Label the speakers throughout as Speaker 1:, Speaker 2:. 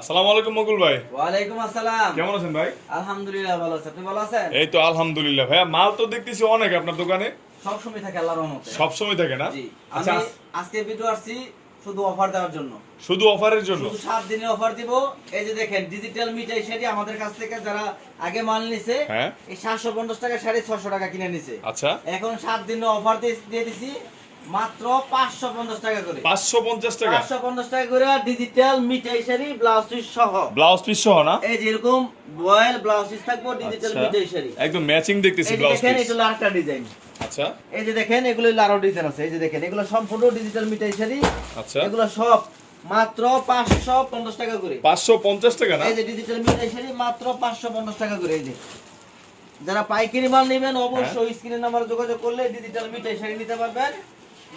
Speaker 1: আসসালামু আলাইকুম মকুল ভাই।
Speaker 2: ওয়ালাইকুম আসসালাম।
Speaker 1: কেমন আছেন ভাই?
Speaker 2: আলহামদুলিল্লাহ ভালো আছি। আপনি ভালো আছেন?
Speaker 1: এই তো আলহামদুলিল্লাহ ভাইয়া মাল তো দেখতেছি অনেক আপনার দোকানে।
Speaker 2: সব সময় থাকে আল্লাহর রহমতে।
Speaker 1: সব সময় থাকে না?
Speaker 2: জি।
Speaker 1: আচ্ছা
Speaker 2: আজকে ভিডিও আসছি শুধু অফার দেওয়ার জন্য।
Speaker 1: শুধু অফারের জন্য?
Speaker 2: শুধু সাত দিনের অফার দিব। এই যে দেখেন ডিজিটাল মিঠাই শাড়ি আমাদের কাছ থেকে যারা আগে মাল নিছে
Speaker 1: হ্যাঁ।
Speaker 2: এই সাতশো পঞ্চাশ টাকা শাড়ি ছশো টাকা কিনে নিছে।
Speaker 1: আচ্ছা।
Speaker 2: এখন সাত দিনের অফার দিয়ে দিছি। মাত্র পাঁচশো পঞ্চাশ টাকা করে।
Speaker 1: পাঁচশো পঞ্চাশ টাকা?
Speaker 2: পাঁচশো পঞ্চাশ টাকা করে ডিজিটাল মিঠাই শাড়ি ব্লাউজ পিস সহ।
Speaker 1: ব্লাউজ পিস সহ না?
Speaker 2: এই যেরকম বয়েল ব্লাউজ পিস থাকব ডিজিটাল মিঠাই শাড়ি।
Speaker 1: একদম ম্যাচিং দেখতেছি ব্লাউজ
Speaker 2: দেখেন
Speaker 1: পিস
Speaker 2: এটা আরেকটা ডিজাইন
Speaker 1: আচ্ছা।
Speaker 2: এই যে দেখেন এগুলো হলো আরও ডিজাইন আছে। এই যে দেখেন এগুলো সম্পূর্ণ ডিজিটাল মিঠাই শাড়ি।
Speaker 1: আচ্ছা।
Speaker 2: এগুলো সব মাত্র পাঁচশো পঞ্চাশ টাকা করে।
Speaker 1: পাঁচশো পঞ্চাশ টাকা না?
Speaker 2: এই যে ডিজিটাল মিঠাই শাড়ি মাত্র পাঁচশো পঞ্চাশ টাকা করে। এই যে যারা পাইকারি মাল নেবেন
Speaker 1: হ্যাঁ।
Speaker 2: অবশ্যই স্ক্রিনের নাম্বার যোগাযোগ করলে ডিজিটাল মিঠাই শাড়ি নিতে পারবেন।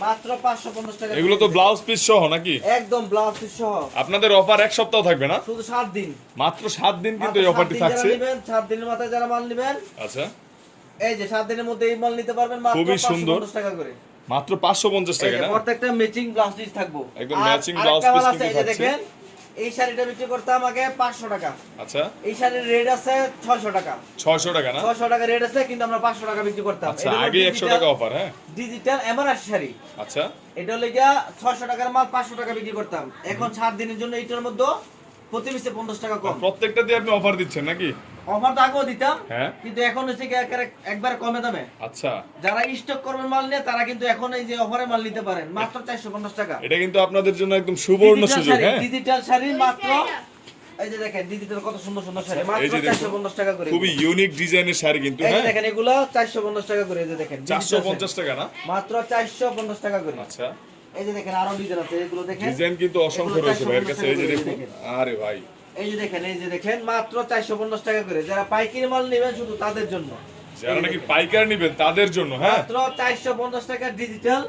Speaker 2: মাত্র পাঁচশো পঞ্চাশ টাকা
Speaker 1: এগুলো তো ব্লাউজ পিস সহ নাকি?
Speaker 2: একদম ব্লাউজ পিস সহ।
Speaker 1: আপনাদের অফার এক সপ্তাহ থাকবে না?
Speaker 2: শুধু সাত দিন।
Speaker 1: মাত্র সাত দিন কিন্তু এই অফারটি থাকছে।
Speaker 2: নেবেন, দিনের মাথায় যারা মাল নেবেন
Speaker 1: আচ্ছা।
Speaker 2: এই যে সাত দিনের মধ্যে এই মাল নিতে পারবেন মাত্র টাকা করে।
Speaker 1: মাত্র পাঁচশো পঞ্চাশ
Speaker 2: এই
Speaker 1: টাকা
Speaker 2: যে
Speaker 1: না?
Speaker 2: প্রত্যেকটা ম্যাচিং ব্লাউজ পিস থাকব।
Speaker 1: একদম কিন্তু থাকছে।
Speaker 2: দেখেন এই শাড়িটা বিক্রি করতাম আগে পাঁচশো টাকা।
Speaker 1: আচ্ছা।
Speaker 2: এই শাড়ির রেট আছে ছয়শো টাকা।
Speaker 1: ছয়শো টাকা না?
Speaker 2: ছয়শো টাকা রেট আছে কিন্তু আমরা পাঁচশো টাকা বিক্রি করতাম।
Speaker 1: আচ্ছা আগে একশো টাকা অফার হ্যাঁ?
Speaker 2: Digital MRS sari.
Speaker 1: আচ্ছা।
Speaker 2: এটা হলে গিয়া ছয়শো টাকার মাল পাঁচশো টাকা বিক্রি করতাম। এখন সাত দিনের জন্য এটার মধ্যে প্রতি পিসে পঞ্চাশ টাকা কম।
Speaker 1: প্রত্যেকটা দিয়ে আপনি অফার দিচ্ছেন নাকি?
Speaker 2: অফার তো আগেও দিতাম
Speaker 1: হ্যাঁ।
Speaker 2: কিন্তু এখন হচ্ছে কি একেবারে- কমে দামে।
Speaker 1: আচ্ছা।
Speaker 2: যারা স্টক করবেন মাল নিয়ে তারা কিন্তু এখন এই যে অফারে মাল নিতে পারেন। মাত্র চারশো পঞ্চাশ টাকা।
Speaker 1: এটা কিন্তু আপনাদের জন্য একদম সুবর্ণ সুযোগ হ্যাঁ।
Speaker 2: ডিজিটাল শাড়ি মাত্র এই যে দেখেন ডিজিটাল কত সুন্দর সুন্দর শাড়ি। মাত্র
Speaker 1: যে দেখুন,
Speaker 2: 450 টাকা করে।
Speaker 1: খুবই ইউনিক ডিজাইনের শাড়ি কিন্তু হ্যাঁ।
Speaker 2: দেখেন এগুলো 450 টাকা করে এই যে দেখেন
Speaker 1: টাকা না।
Speaker 2: মাত্র 450 টাকা করে।
Speaker 1: আচ্ছা।
Speaker 2: এই যে দেখেন আরও ডিজাইন আছে এগুলো দেখেন।
Speaker 1: ডিজাইন কিন্তু অসংখ্য রয়েছে ভাইয়ের কাছে এই যে দেখুন। আরে ভাই।
Speaker 2: এই যে দেখেন এই যে দেখেন মাত্র 450 টাকা করে। যারা পাইকারি মাল নেবেন শুধু তাদের জন্য।
Speaker 1: যারা নাকি পাইকার নিবেন তাদের জন্য হ্যাঁ?
Speaker 2: মাত্র 450 টাকা digital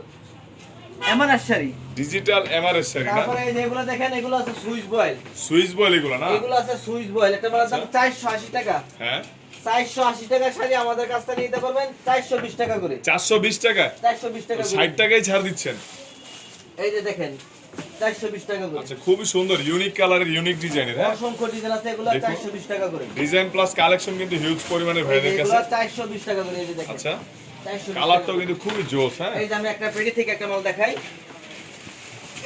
Speaker 2: MRS sari.
Speaker 1: Digital MRS sari
Speaker 2: তারপরে এই যে এগুলো দেখেন এগুলো আছে সুইচ বয়েল।
Speaker 1: সুইচ বল এগুলো না?
Speaker 2: এগুলো আছে সুইচ বয়েল। একটা মালের দাম 480 টাকা।
Speaker 1: হ্যাঁ।
Speaker 2: চারশো আশি টাকা শাড়ি আমাদের কাছ থেকে নিতে পারবেন চারশো বিশ টাকা করে।
Speaker 1: চারশো বিশ টাকা?
Speaker 2: চারশো বিশ টাকা করে।
Speaker 1: ষাট টাকায় ছাড় দিচ্ছেন।
Speaker 2: এই যে দেখেন
Speaker 1: আচ্ছা খুবই সুন্দর ইউনিক কালারের ইউনিক ডিজাইনের হ্যাঁ?
Speaker 2: অসংখ্য ডিজাইন আছে এগুলো
Speaker 1: দেখুন।
Speaker 2: চারশো বিশ টাকা করে।
Speaker 1: ডিজাইন প্লাস কালেকশন কিন্তু হিউজ পরিমাণে ভাইদের কাছে
Speaker 2: টাকা করে এই যে দেখেন।
Speaker 1: আচ্ছা কালারটাও কিন্তু খুবই জোস হ্যাঁ?
Speaker 2: এই যে আমি একটা পেটি থেকে একটা মাল দেখাই।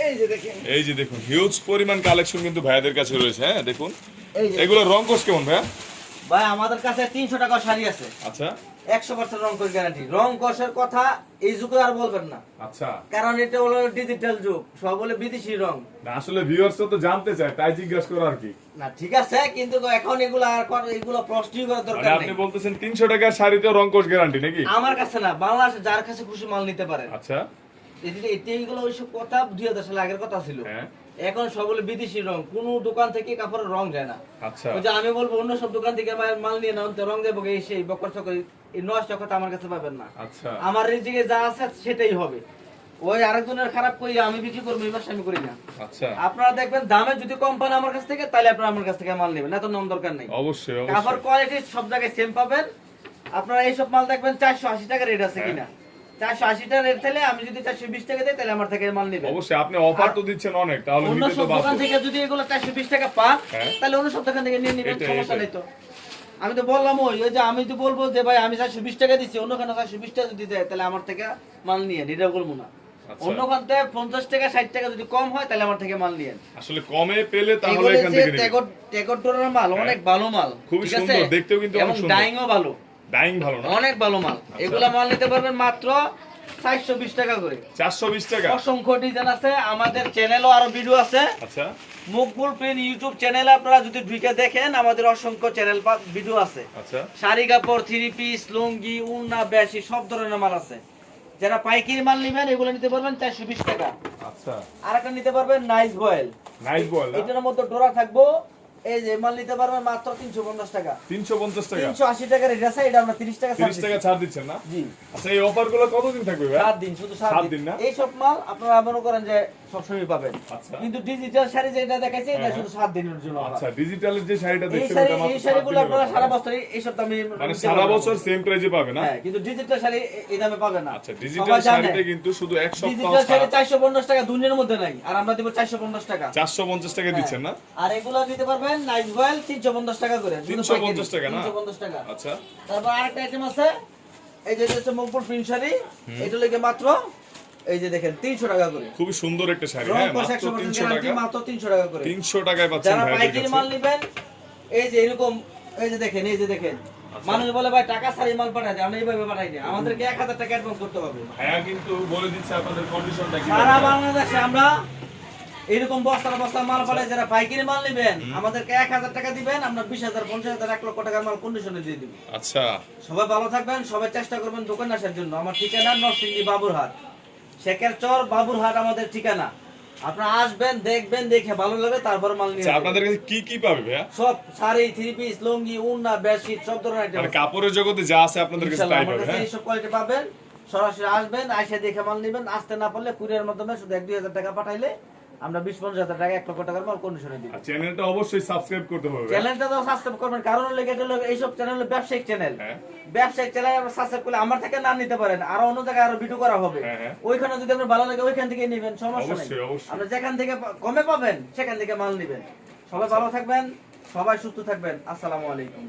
Speaker 2: এই যে দেখেন।
Speaker 1: এই যে দেখুন হিউজ পরিমাণ কালেকশন কিন্তু ভাইয়াদের কাছে রয়েছে হ্যাঁ? দেখুন। এগুলো রং কোর্স কেমন ভাইয়া?
Speaker 2: ভাই আমাদের কাছে তিনশো টাকা শাড়ি আছে।
Speaker 1: আচ্ছা।
Speaker 2: একশো পার্সেন্ট রং করে গ্যারান্টি রং কষের কথা এই যুগে আর বলবেন না।
Speaker 1: আচ্ছা।
Speaker 2: কারণ এটা হলো ডিজিটাল যুগ সব হলো বিদেশি রং।
Speaker 1: না আসলে ভিউয়ার্স তো জানতে চায় তাই জিজ্ঞাসা করা আর কি?
Speaker 2: না ঠিক আছে কিন্তু এখন এগুলো আর কর- এগুলো প্রশ্নই করার
Speaker 1: মানে
Speaker 2: দরকার
Speaker 1: আপনি বলতেছেন তিনশো টাকার শাড়িতে রং কোর্স গ্যারান্টি নাকি?
Speaker 2: আমার কাছে না বাংলাদেশে যার কাছে খুশি মাল নিতে পারে।
Speaker 1: আচ্ছা।
Speaker 2: এইগুলো ওইসব কথা দুই হাজার সালে আগের কথা ছিল।
Speaker 1: হ্যাঁ।
Speaker 2: এখন বিদেশি রং কোন দোকান থেকে কাপড়ের রং যায় না।
Speaker 1: আচ্ছা।
Speaker 2: ওই আমি বলব অন্য সব দোকান থেকে মাল নিয়ে নাও রং এই সেই বকর চকর এই নষ্ট কথা আমার কাছে পাবেন না।
Speaker 1: আচ্ছা।
Speaker 2: আমার রিজিকে যা আছে সেটাই হবে। ওই আরেকজনের খারাপ করি আমি বিক্রি করব আমি করি না।
Speaker 1: আচ্ছা।
Speaker 2: আপনারা দেখবেন দামে যদি কম পান আমার কাছ থেকে তাহলে আপনারা আমার কাছ থেকে মাল নেবেন না তো নাম দরকার নেই।
Speaker 1: অবশ্যই
Speaker 2: কাপড় কোয়ালিটি সব জায়গায় সেম পাবেন। আপনারা এইসব মাল দেখবেন চারশো আশি টাকা রেট আছে
Speaker 1: হ্যাঁ।
Speaker 2: কিনা। চারশো আশি রেট থাকলে আমি যদি চারশো বিশ টাকা দিই তাহলে আমার থেকে মাল নেবেন
Speaker 1: অবশ্যই আপনি অফার তো দিচ্ছেন অনেক তাহলে
Speaker 2: অন্য সব দোকান থেকে যদি এগুলো চারশো বিশ টাকা পান
Speaker 1: হ্যাঁ।
Speaker 2: তাহলে অন্য সব দোকান থেকে নিয়ে নেবেন সমস্যা নেই তো আমি তো বললাম ওই যে আমি তো বলব যে ভাই আমি চারশো বিশ টাকা দিচ্ছি অন্যখানে চারশো বিশ টাকা যদি দেয় তাহলে আমার থেকে মাল নিয়ে এটা বলব না
Speaker 1: আচ্ছা।
Speaker 2: অন্যখান থেকে পঞ্চাশ টাকা ষাট টাকা যদি কম হয় তাহলে আমার থেকে মাল নিয়ে
Speaker 1: আসলে কমে পেলে তাহলে এখান থেকে।
Speaker 2: টেকট টেকট মাল
Speaker 1: হ্যাঁ।
Speaker 2: অনেক ভালো মাল আছে?
Speaker 1: সুন্দর, দেখতেও কিন্তু অনেক
Speaker 2: এবং
Speaker 1: সুন্দর।
Speaker 2: ডাইংও ভালো
Speaker 1: ডাইং ভালো না?
Speaker 2: অনেক ভালো মাল। এগুলা মাল নিতে পারবেন মাত্র চারশো বিশ টাকা করে।
Speaker 1: চারশো বিশ টাকা?
Speaker 2: অসংখ্য ডিজাইন আছে আমাদের চ্যানেলও আরও ভিডিও আছে।
Speaker 1: আচ্ছা।
Speaker 2: মুকবুল পেন ইউটিউব চ্যানেলে আপনারা যদি ঢুকে দেখেন আমাদের অসংখ্য চ্যানেল ভিডিও আছে।
Speaker 1: আচ্ছা।
Speaker 2: শাড়ি কাপড় থ্রি পিস লুঙ্গি উন্না বেশি সব ধরনের মাল আছে। যারা পাইকারি মাল নেবেন এগুলো নিতে পারবেন চারশো বিশ টাকা।
Speaker 1: আচ্ছা।
Speaker 2: আর একটা নিতে পারবেন নাইস বয়েল
Speaker 1: নাইস বল
Speaker 2: এটার মধ্যে ডোরা থাকব এই যে মাল নিতে পারবেন মাত্র তিনশো পঞ্চাশ টাকা।
Speaker 1: তিনশো পঞ্চাশ টাকা?
Speaker 2: তিনশো আশি টাকার এটা আছে এটা আমরা তিরিশ টাকা ছাড়
Speaker 1: তিরিশ টাকা ছাড় দিচ্ছেন না?
Speaker 2: জি।
Speaker 1: আচ্ছা এই অফারগুলো কতদিন থাকবে ভাই?
Speaker 2: সাত দিন শুধু সাত
Speaker 1: সাত
Speaker 2: দিন।
Speaker 1: দিন না?
Speaker 2: এইসব মাল আপনারা মনে করেন যে সবসময় পাবেন।
Speaker 1: আচ্ছা।
Speaker 2: কিন্তু ডিজিটাল শাড়ি যেটা দেখাইছে এটা
Speaker 1: হ্যাঁ,
Speaker 2: শুধু সাত দিনের জন্য
Speaker 1: আচ্ছা ডিজিটালের যে শাড়িটা
Speaker 2: এই
Speaker 1: দেখছেন ওটা মাত্র
Speaker 2: এই শাড়িগুলো আপনারা। সারা বছরই এইসব দামে
Speaker 1: মানে সারা বছর সেম প্রাইজে পাবে না?
Speaker 2: হ্যাঁ কিন্তু ডিজিটাল শাড়ি এই দামে পাবে না।
Speaker 1: আচ্ছা ডিজিটাল শাড়িতে কিন্তু শুধু এক সপ্তাহ
Speaker 2: ডিজিটাল শাড়ি চারশো পঞ্চাশ টাকা দুনিয়ার মধ্যে নাই আর আমরা দিব চারশো পঞ্চাশ টাকা।
Speaker 1: চারশো পঞ্চাশ টাকা দিচ্ছেন না?
Speaker 2: আর এগুলো নিতে পারবেন নাইট ভয়েল তিনশো পঞ্চাশ টাকা করে
Speaker 1: 350 টাকা না?
Speaker 2: তিনশো পঞ্চাশ টাকা।
Speaker 1: আচ্ছা।
Speaker 2: তারপর আরেকটা আইটেম আছে এই যে হচ্ছে মকবুল প্রিন্ট শাড়ি এটা লেগে মাত্র এই যে দেখেন তিনশো টাকা করে।
Speaker 1: খুবই সুন্দর একটা শাড়ি হ্যাঁ মাত্র
Speaker 2: একশো
Speaker 1: তিনশো
Speaker 2: গ্যারান্টি
Speaker 1: টাকা।
Speaker 2: মাত্র তিনশো টাকা করে।
Speaker 1: তিনশো টাকায় পাচ্ছেন
Speaker 2: যারা পাইকারি মাল নেবেন এই যে এরকম এই যে দেখেন এই যে দেখেন।
Speaker 1: আচ্ছা।
Speaker 2: মানুষ বলে ভাই টাকা সারি মাল পাঠাই দেয় আমরা এইভাবে পাঠাই দিই আমাদেরকে এক হাজার টাকা অ্যাডভান্স করতে হবে।
Speaker 1: ভাইয়া কিন্তু বলে দিচ্ছে আপনাদের কন্ডিশনটা কি
Speaker 2: সারা বাংলাদেশে আমরা এরকম বস্তা বস্তা মাল পাঠাই যারা পাইকারি মাল নেবেন আমাদেরকে এক হাজার টাকা দিবেন আমরা বিশ হাজার পঞ্চাশ হাজার এক লক্ষ টাকার মাল কন্ডিশনে দিয়ে দিব।
Speaker 1: আচ্ছা।
Speaker 2: সবাই ভালো থাকবেন সবাই চেষ্টা করবেন দোকান আসার জন্য। আমার ঠিকানা নরসিংদী বাবুরহাট। শেখের চর বাবুরহাট আমাদের ঠিকানা। আপনারা আসবেন দেখবেন দেখে ভালো লাগবে তারপর মাল নিয়ে
Speaker 1: আচ্ছা। আপনাদের কাছে কি কি পাবে ভাইয়া?
Speaker 2: সব শাড়ি থ্রি পিস লুঙ্গি উন্না বেডশিট সব ধরনের আইটেম
Speaker 1: মানে কাপড়ের জগতে যা আছে আপনাদের কাছে তাই পাবে হ্যাঁ?
Speaker 2: এইসব কোয়ালিটি পাবেন। সরাসরি আসবেন আইসা দেখে মাল নেবেন। আসতে না পারলে কুরিয়ার মাধ্যমে শুধু এক দুই হাজার টাকা পাঠাইলে আমরা বিশ পঞ্চাশ হাজার টাকা এক লক্ষ টাকার মাল কন্ডিশনে দিব।
Speaker 1: চ্যানেলটা অবশ্যই সাবস্ক্রাইব করতে হবে।
Speaker 2: চ্যানেলটা তো সাবস্ক্রাইব করবেন কারণ লেগে গেল এইসব চ্যানেল ব্যবসায়িক চ্যানেল
Speaker 1: হ্যাঁ।
Speaker 2: ব্যবসায়িক চ্যানেল আমরা সাবস্ক্রাইব করলে আমার থেকে না নিতে পারেন আর অন্য জায়গায় আরও ভিডিও করা হবে।
Speaker 1: হ্যাঁ, হ্যাঁ।
Speaker 2: ওইখানে যদি আপনার ভালো লাগে ওইখান থেকে নেবেন সমস্যা নেই।
Speaker 1: অবশ্যই, অবশ্যই।
Speaker 2: আপনি যেখান থেকে কমে পাবেন সেখান থেকে মাল নেবেন। সবাই ভালো থাকবেন সবাই সুস্থ থাকবেন। আসসালামু আলাইকুম।